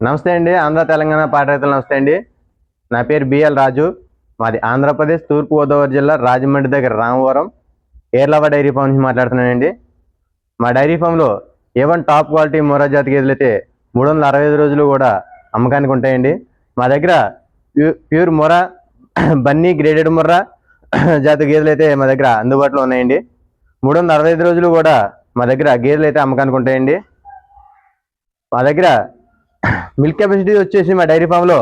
నమస్తే అండి ఆంధ్ర తెలంగాణ పాట రైతులు నమస్తే అండి. నా పేరు బిఎల్ రాజు. మాది ఆంధ్రప్రదేశ్ తూర్పుగోదావరి జిల్లా రాజమండ్రి దగ్గర రామవరం ఏర్లవ డైరీ ఫామ్ నుంచి మాట్లాడుతున్నానండి. మా డైరీ ఫామ్లో ఏవన్ టాప్ క్వాలిటీ మొరా జాతి గేదెలు అయితే మూడు వందల అరవై ఐదు రోజులు కూడా అమ్మకానికి ఉంటాయండి. మా దగ్గర ప్యూర్ మొరా బన్నీ గ్రేడెడ్ మొర్రా జాతి గేదెలు అయితే మా దగ్గర అందుబాటులో ఉన్నాయండి. మూడు వందల అరవై ఐదు రోజులు కూడా మా దగ్గర గేదెలు అయితే అమ్మకానికి ఉంటాయండి. మా దగ్గర మిల్క్ కెపాసిటీ వచ్చేసి మా డైరీ ఫామ్లో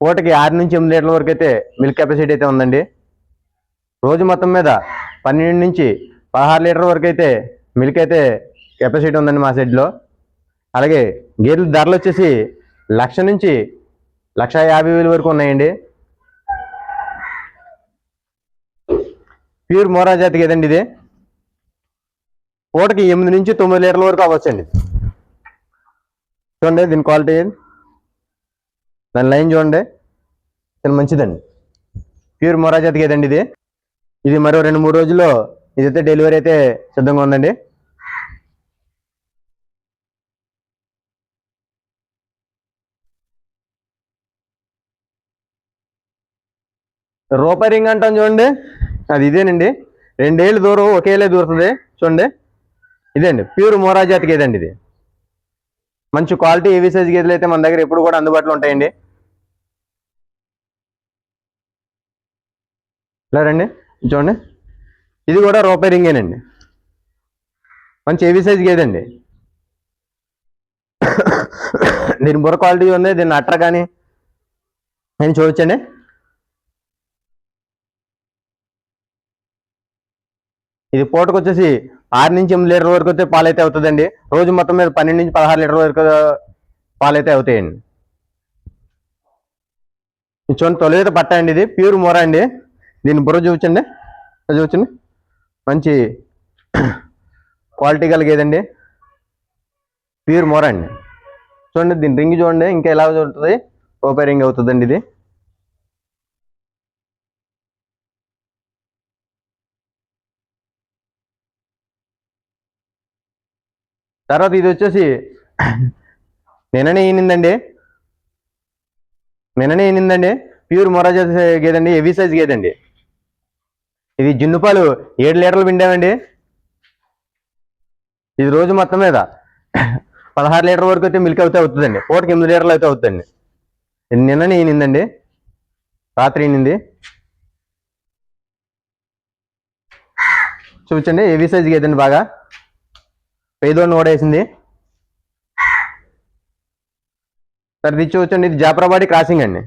పూటకి ఆరు నుంచి ఎనిమిది లీటర్ల వరకు అయితే మిల్క్ కెపాసిటీ అయితే ఉందండి. రోజు మొత్తం మీద పన్నెండు నుంచి పదహారు లీటర్ల వరకు అయితే మిల్క్ అయితే కెపాసిటీ ఉందండి మా షెడ్లో. అలాగే గేదెల ధరలు వచ్చేసి లక్ష నుంచి లక్ష యాభై వేలు వరకు ఉన్నాయండి. ప్యూర్ మోరా జాతి గేదండి ఇది? పూటకి ఎనిమిది నుంచి తొమ్మిది లీటర్ల వరకు అవ్వచ్చండి. చూడండి దీని క్వాలిటీ దాని లైన్ చూడండి. చాలా మంచిదండి. ప్యూర్ మొరాజాతి గేదండి ఇది? ఇది మరో రెండు మూడు రోజుల్లో ఇదైతే డెలివరీ అయితే సిద్ధంగా ఉందండి. రూపాయి రింగ్ అంటాం చూడండి. అది ఇదేనండి. రెండేళ్ళు దూరం ఒకేలే దూరుతుంది. చూడండి. ఇదేండి ప్యూర్ మోరా ఇదండి ఇది? మంచి క్వాలిటీ ఏవి సైజ్ గేదెలు అయితే మన దగ్గర ఎప్పుడు కూడా అందుబాటులో ఉంటాయండి. ఇలా రండి చూడండి. ఇది కూడా రూపాయి రింగేనండి మంచి ఏవి సైజ్ గేదండి. దీని బుర్ర క్వాలిటీ ఉంది దీన్ని అట్ర కానీ నేను చూడొచ్చండి ఇది పూటకు వచ్చేసి ఆరు నుంచి ఎనిమిది లీటర్ వరకు అయితే పాలైతే అవుతుందండి. రోజు మొత్తం మీద పన్నెండు నుంచి పదహారు లీటర్ వరకు పాలైతే అవుతాయండి. చూడండి తొలిత పట్ట అండి ఇది. ప్యూర్ మోర అండి. దీని బుర్ర చూపించండి. చూచండి చూపించండి. మంచి క్వాలిటీ కలిగేదండి ప్యూర్ మోర అండి. చూడండి దీని రింగ్ చూడండి. ఇంకా ఎలా ఉంటుంది రూపాయి రింగ్ అవుతుందండి ఇది. తర్వాత ఇది వచ్చేసి నిన్ననే ఈనిందండి. నిన్ననే ఈనిందండి. ప్యూర్ మొరాజా గేదండి హెవీ సైజ్ గేదండి. ఇది జున్నుపాలు ఏడు లీటర్లు పిండామండి. ఇది రోజు మొత్తం మీద పదహారు లీటర్ వరకు అయితే మిల్క్ అయితే అవుతుందండి. పూటకి ఎనిమిది లీటర్లు అయితే అవుతుందండి. ఇది నిన్ననే ఈనిందండి. రాత్రి ఈనింది. చూపించండి హెవీ సైజ్ గేదండి బాగా. పేదోడిని ఓడేసింది. సార్ ఇది చూడండి ఇది జాఫరాబాడి క్రాసింగ్ అండి.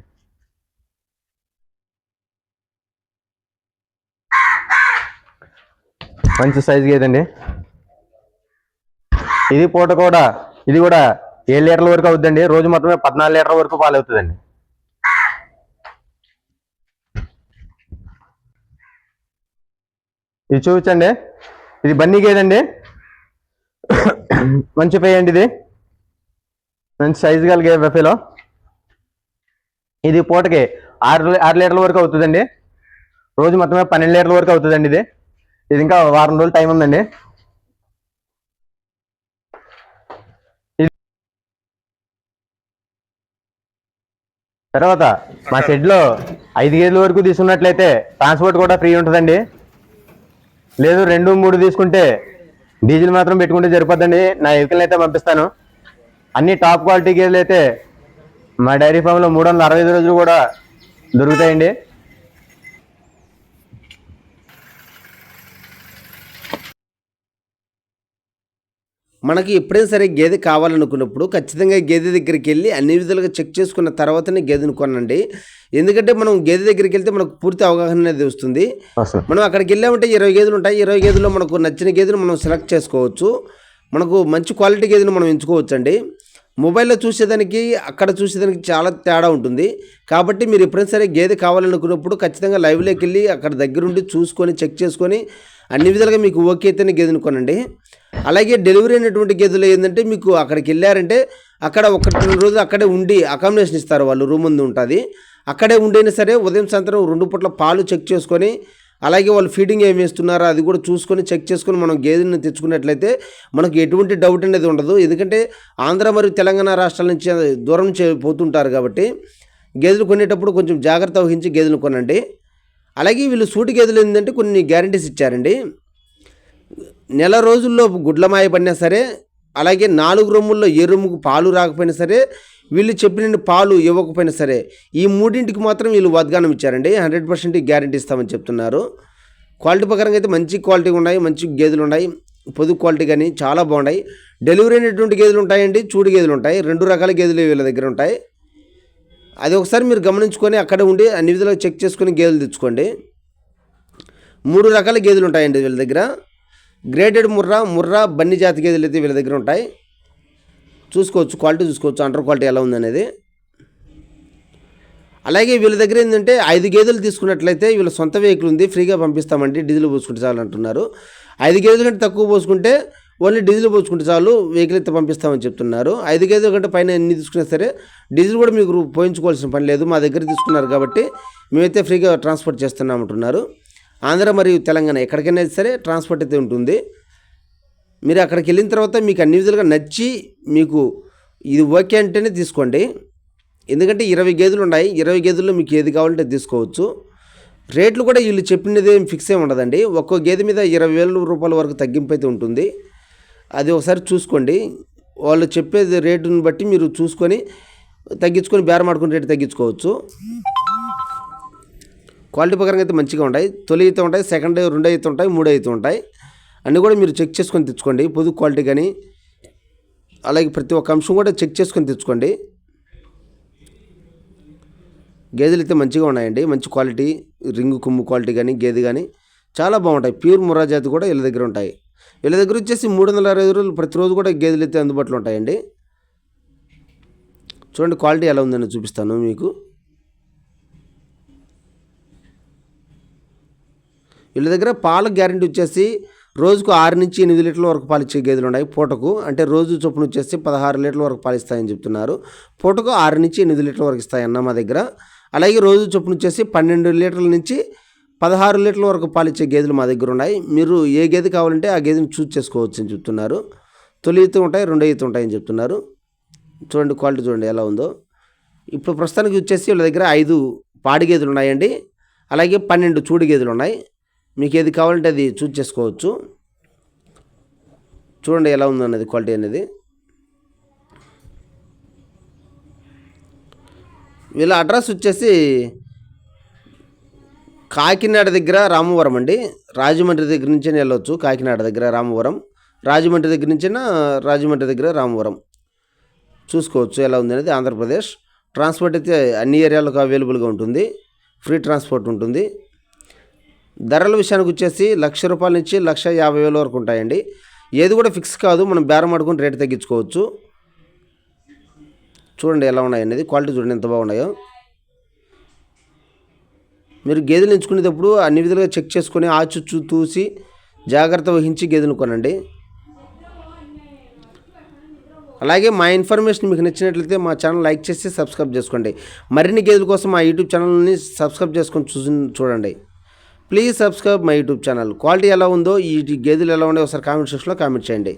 మంచి సైజ్ గేదండి ఇది పూట కూడా ఇది కూడా ఏడు లీటర్ల వరకు అవుతుందండి రోజు మొత్తమే పద్నాలుగు లీటర్ల వరకు పాలు అవుతుందండి. ఇది చూపించండి ఇది బన్నీ గేదండి మంచి పే అండి ఇది మంచి సైజు కలిగే బఫేలో ఇది పూటకి ఆరు ఆరు లీటర్ల వరకు అవుతుందండి. రోజు మొత్తమే పన్నెండు లీటర్ల వరకు అవుతుందండి ఇది. ఇది ఇంకా వారం రోజులు టైం ఉందండి. తర్వాత మా షెడ్లో ఐదు గేదెల వరకు తీసుకున్నట్లయితే ట్రాన్స్పోర్ట్ కూడా ఫ్రీ ఉంటుందండి. లేదు రెండు మూడు తీసుకుంటే డీజిల్ మాత్రం పెట్టుకుంటే సరిపోద్దండి. నా వెహికల్ అయితే పంపిస్తాను. అన్ని టాప్ క్వాలిటీ గేర్లు అయితే మా డైరీ ఫామ్లో మూడు వందల అరవై ఐదు రోజులు కూడా దొరుకుతాయండి. మనకి ఎప్పుడైనా సరే గేదె కావాలనుకున్నప్పుడు ఖచ్చితంగా గేదె దగ్గరికి వెళ్ళి అన్ని విధాలుగా చెక్ చేసుకున్న తర్వాతనే గేదెను కొనండి. ఎందుకంటే మనం గేదె దగ్గరికి వెళ్తే మనకు పూర్తి అవగాహన అనేది వస్తుంది. మనం అక్కడికి వెళ్ళామంటే ఇరవై గేదెలు ఉంటాయి. ఇరవై గేదెల్లో మనకు నచ్చిన గేదెను మనం సెలెక్ట్ చేసుకోవచ్చు. మనకు మంచి క్వాలిటీ గేదెను మనం ఎంచుకోవచ్చు అండి మొబైల్లో చూసేదానికి అక్కడ చూసేదానికి చాలా తేడా ఉంటుంది. కాబట్టి మీరు ఎప్పుడైనా సరే గేదె కావాలనుకున్నప్పుడు ఖచ్చితంగా లైవ్లోకి వెళ్ళి అక్కడ దగ్గరుండి చూసుకొని చెక్ చేసుకొని అన్ని విధాలుగా మీకు ఓకే అయితేనే గేదెను కొనండి. అలాగే డెలివరీ అయినటువంటి గేదెలు ఏంటంటే మీకు అక్కడికి వెళ్ళారంటే అక్కడ ఒకటి రెండు రోజులు అక్కడే ఉండి అకామిడేషన్ ఇస్తారు వాళ్ళు రూమ్ ముందు ఉంటుంది. అక్కడే ఉండైనా సరే ఉదయం సాయంత్రం రెండు పూట్ల పాలు చెక్ చేసుకొని అలాగే వాళ్ళు ఫీడింగ్ ఏమి వేస్తున్నారో అది కూడా చూసుకొని చెక్ చేసుకొని మనం గేదెని తెచ్చుకున్నట్లయితే మనకు ఎటువంటి డౌట్ అనేది ఉండదు. ఎందుకంటే ఆంధ్ర మరియు తెలంగాణ రాష్ట్రాల నుంచి దూరం నుంచి పోతుంటారు కాబట్టి గేదెలు కొనేటప్పుడు కొంచెం జాగ్రత్త వహించి గేదెలు కొనండి. అలాగే వీళ్ళు సూటి గేదెలు ఏంటంటే కొన్ని గ్యారంటీస్ ఇచ్చారండి. నెల రోజుల్లో గుడ్లమాయ పడినా సరే అలాగే నాలుగు రొమ్ముల్లో ఏ రొమ్ముకు పాలు రాకపోయినా సరే వీళ్ళు చెప్పిన పాలు ఇవ్వకపోయినా సరే ఈ మూడింటికి మాత్రం వీళ్ళు వాగ్దానం ఇచ్చారండి. హండ్రెడ్ పర్సెంట్ గ్యారంటీ ఇస్తామని చెప్తున్నారు. క్వాలిటీ ప్రకారంగా అయితే మంచి క్వాలిటీ ఉన్నాయి మంచి గేదెలు ఉన్నాయి పొదుగు క్వాలిటీ కానీ చాలా బాగున్నాయి. డెలివరీ అయినటువంటి గేదెలు ఉంటాయండి చూడు గేదెలు ఉంటాయి రెండు రకాల గేదెలు వీళ్ళ దగ్గర ఉంటాయి. అది ఒకసారి మీరు గమనించుకొని అక్కడ ఉండి అన్ని విధాలుగా చెక్ చేసుకొని గేదెలు తెచ్చుకోండి. మూడు రకాల గేదెలు ఉంటాయండి వీళ్ళ దగ్గర. గ్రేడెడ్ ముర్రా ముర్రా బన్ని జాతి గేదెలు అయితే వీళ్ళ దగ్గర ఉంటాయి. చూసుకోవచ్చు క్వాలిటీ చూసుకోవచ్చు అండర్ క్వాలిటీ ఎలా ఉందనేది. అలాగే వీళ్ళ దగ్గర ఏంటంటే ఐదు గేదెలు తీసుకున్నట్లయితే వీళ్ళ సొంత వెహికల్ ఉంది ఫ్రీగా పంపిస్తామండి డీజిల్ పోసుకుంటే చాలు అంటున్నారు. ఐదు గేదెల కంటే తక్కువ పోసుకుంటే ఓన్లీ డీజిల్ పోసుకుంటే చాలు వెహికల్ అయితే పంపిస్తామని చెప్తున్నారు. ఐదు గేదెల కంటే పైన ఎన్ని తీసుకున్నా సరే డీజిల్ కూడా మీకు పోయించుకోవాల్సిన పని లేదు మా దగ్గర తీసుకున్నారు కాబట్టి మేమైతే ఫ్రీగా ట్రాన్స్పోర్ట్ చేస్తున్నామంటున్నారు ఆంధ్ర మరియు తెలంగాణ ఎక్కడికైనా సరే ట్రాన్స్పోర్ట్ అయితే ఉంటుంది. మీరు అక్కడికి వెళ్ళిన తర్వాత మీకు అన్ని విధాలుగా నచ్చి మీకు ఇది ఓకే అంటేనే తీసుకోండి. ఎందుకంటే ఇరవై గేదెలు ఉన్నాయి. ఇరవై గేదెల్లో మీకు ఏది కావాలంటే తీసుకోవచ్చు. రేట్లు కూడా వీళ్ళు చెప్పినది ఏం ఫిక్స్ ఏమి ఉండదండి. ఒక్కో గేదె మీద ఇరవై వేల రూపాయల వరకు తగ్గింపు అయితే ఉంటుంది. అది ఒకసారి చూసుకోండి. వాళ్ళు చెప్పేది రేటుని బట్టి మీరు చూసుకొని తగ్గించుకొని బేరం ఆడుకుని రేటు తగ్గించుకోవచ్చు. క్వాలిటీ ప్రకారం అయితే మంచిగా ఉంటాయి. తొలి అయితే ఉంటాయి సెకండ్ రెండు అయితే ఉంటాయి మూడు అయితే ఉంటాయి. అన్నీ కూడా మీరు చెక్ చేసుకొని తెచ్చుకోండి. పొదుగు క్వాలిటీ కానీ అలాగే ప్రతి ఒక్క అంశం కూడా చెక్ చేసుకొని తెచ్చుకోండి. గేదెలు అయితే మంచిగా ఉన్నాయండి. మంచి క్వాలిటీ రింగు కుమ్ము క్వాలిటీ కానీ గేదె కానీ చాలా బాగుంటాయి. ప్యూర్ ముర్రా జాతి కూడా వీళ్ళ దగ్గర ఉంటాయి. వీళ్ళ దగ్గర వచ్చేసి మూడు వందల అరవై రోజులు ప్రతిరోజు కూడా గేదెలు అయితే అందుబాటులో ఉంటాయండి. చూడండి క్వాలిటీ ఎలా ఉందని చూపిస్తాను మీకు. వీళ్ళ దగ్గర పాల గ్యారెంటీ వచ్చేసి రోజుకు ఆరు నుంచి ఎనిమిది లీటర్ల వరకు పాలిచ్చే గేదెలు ఉన్నాయి పూటకు. అంటే రోజు చొప్పున వచ్చేసి పదహారు లీటర్ల వరకు పాలిస్తాయని చెప్తున్నారు. పూటకు ఆరు నుంచి ఎనిమిది లీటర్ల వరకు ఇస్తాయన్న మా దగ్గర. అలాగే రోజు చొప్పున వచ్చేసి పన్నెండు లీటర్ల నుంచి పదహారు లీటర్ల వరకు పాలిచ్చే గేదెలు మా దగ్గర ఉన్నాయి. మీరు ఏ గేదె కావాలంటే ఆ గేదెని చూస్ చేసుకోవచ్చు అని చెప్తున్నారు. తొలి ఈత ఉంటాయి రెండో ఈత ఉంటాయని చెప్తున్నారు. చూడండి క్వాలిటీ చూడండి ఎలా ఉందో. ఇప్పుడు ప్రస్తుతానికి వచ్చేసి వీళ్ళ దగ్గర ఐదు పాడి గేదెలు ఉన్నాయండి. అలాగే పన్నెండు చూడు గేదెలు ఉన్నాయి. మీకు ఏది కావాలంటే అది చూస్ చేసుకోవచ్చు. చూడండి ఎలా ఉంది అన్నది క్వాలిటీ అనేది. వీళ్ళ అడ్రస్ వచ్చేసి కాకినాడ దగ్గర రామవరం అండి. రాజమండ్రి దగ్గర నుంచే వెళ్ళొచ్చు. కాకినాడ దగ్గర రామవరం. రాజమండ్రి దగ్గర నుంచైనా? రాజమండ్రి దగ్గర రామవరం. చూసుకోవచ్చు ఎలా ఉంది అనేది ఆంధ్రప్రదేశ్. ట్రాన్స్పోర్ట్ అయితే అన్ని ఏరియాలకు అవైలబుల్గా ఉంటుంది. ఫ్రీ ట్రాన్స్పోర్ట్ ఉంటుంది. ధరల విషయానికి వచ్చేసి లక్ష రూపాయల నుంచి లక్ష యాభై వేల వరకు ఉంటాయండి. ఏది కూడా ఫిక్స్ కాదు మనం బేరం ఆడుకుని రేటు తగ్గించుకోవచ్చు. చూడండి ఎలా ఉన్నాయి అనేది క్వాలిటీ చూడండి ఎంత బాగున్నాయో. మీరు గేదెలు ఎంచుకునేటప్పుడు అన్ని విధాలుగా చెక్ చేసుకొని ఆచుచ్చు చూసి జాగ్రత్త వహించి గేదెలు కొనండి. అలాగే మా ఇన్ఫర్మేషన్ మీకు నచ్చినట్లయితే మా ఛానల్ లైక్ చేసి సబ్స్క్రైబ్ చేసుకోండి. మరిన్ని గేదెల కోసం మా యూట్యూబ్ ఛానల్ని సబ్స్క్రైబ్ చేసుకొని చూసి చూడండి. Please subscribe my YouTube channel quality ఎలా ఉందో ఈ గేదెలు ఎలా ఉన్నాయో ఒకసారి కామెంట్ సెక్షన్లో కామెంట్ చేయండి.